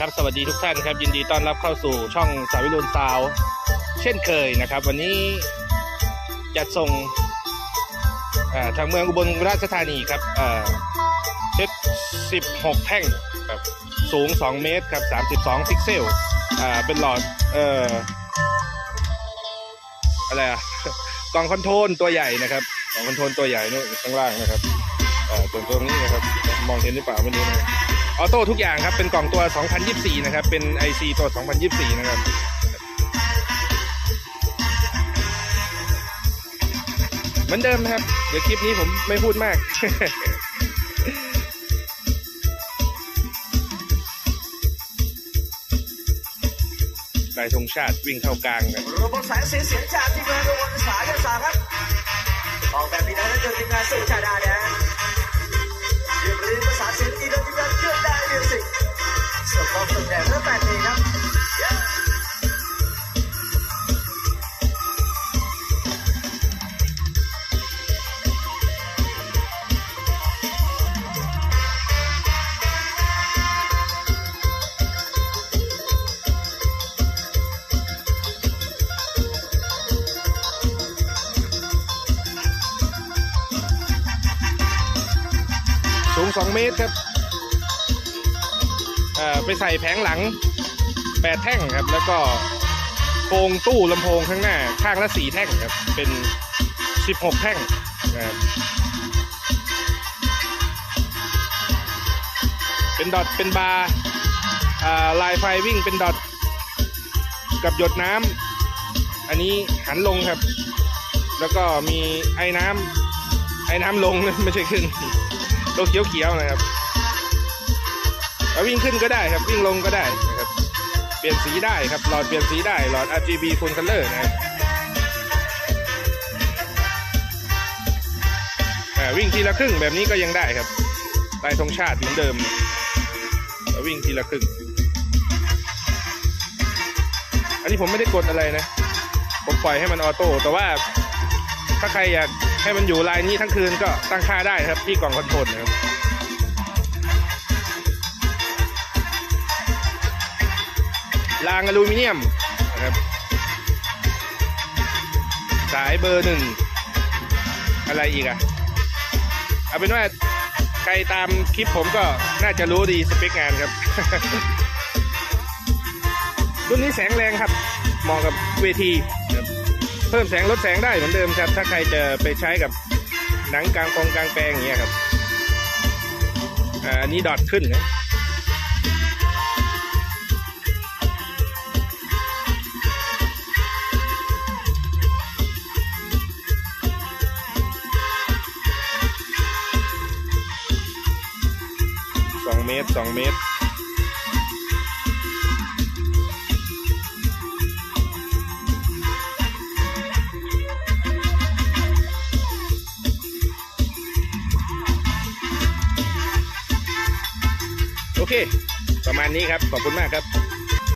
ครับ สวัสดีทุกท่านครับ ยินดีต้อนรับเข้าสู่ช่องสาวิรุณซาวเช่นเคยนะครับ วันนี้จัดส่งทางเมืองอุบลราชธานีครับเอ่อเซต16 แท่งครับสูง 2 เมตรครับ 32 พิกเซลอ่าเป็นหลอดเอ่ออะไรอะกล่องคอนโทรลตัวใหญ่นะครับกล่องคอนโทรลตัวใหญ่นู่นข้างล่างนะครับอ่อส่วนตรงนี้นะครับ มองเห็นหรือเปล่าไม่รู้นะครับ ออโต้ทุกอย่างครับ เป็นกล่องตัว 2024 นะครับ เป็น IC ตัว 2024 นะครับเหมือนเดิมนะครับ เดี๋ยวคลิปนี้ผมไม่พูดมากลายธงชาติวิ่งเข้ากลางครับระบบแสงสียเสียงจากทีมงานระบบสายยศาครับ ออกแบบดีนะแล้วเจอทีมงานสู้ชาดาแดง 2 เมตรครับอ่อไปใส่แผงหลัง 8 แท่งครับ แล้วก็โครงตู้ลำโพงข้างหน้า ข้างละ 4 แท่งครับ เป็น 16 แท่งนะครับเป็นดอทเป็นบาร์อ่าลายไฟวิ่งเป็นดอทกับหยดน้ำอันนี้หันลงครับ แล้วก็มีไอ้น้ำไอ้น้ำลงไม่ใช่ขึ้น ตัวเขียวๆนะครับวิ่งขึ้นก็ได้ครับวิ่งลงก็ได้นะครับเปลี่ยนสีได้ครับหลอดเปลี่ยนสีได้หลอด RGB full color นะครับวิ่งทีละครึ่งแบบนี้ก็ยังได้ครับลายธงชาติเหมือนเดิมวิ่งทีละครึ่ง อันนี้ผมไม่ได้กดอะไรนะผมปล่อยให้มันออโต้แต่ว่า ถ้าใครอยากให้มันอยู่ลายนี้ทั้งคืนก็ตั้งค่าได้ครับที่กล่องคอนโทรลนะครับรางอลูมิเนียมนะครับ สายเบอร์หนึ่งอะไรอีกอะเอาเป็นว่าใครตามคลิปผมก็น่าจะรู้ดีสเปคงานครับ รุ่นนี้แสงแรงครับเหมาะกับเวทีครับ เพิ่มแสงลดแสงได้เหมือนเดิมครับ ถ้าใครจะไปใช้กับหนังกลางกองกลางแปลงอย่างเงี้ยครับอ่าอันนี้ดอทขึ้นนะสองเมตรสองเมตร เค ประมาณนี้ครับ ขอบคุณมากครับ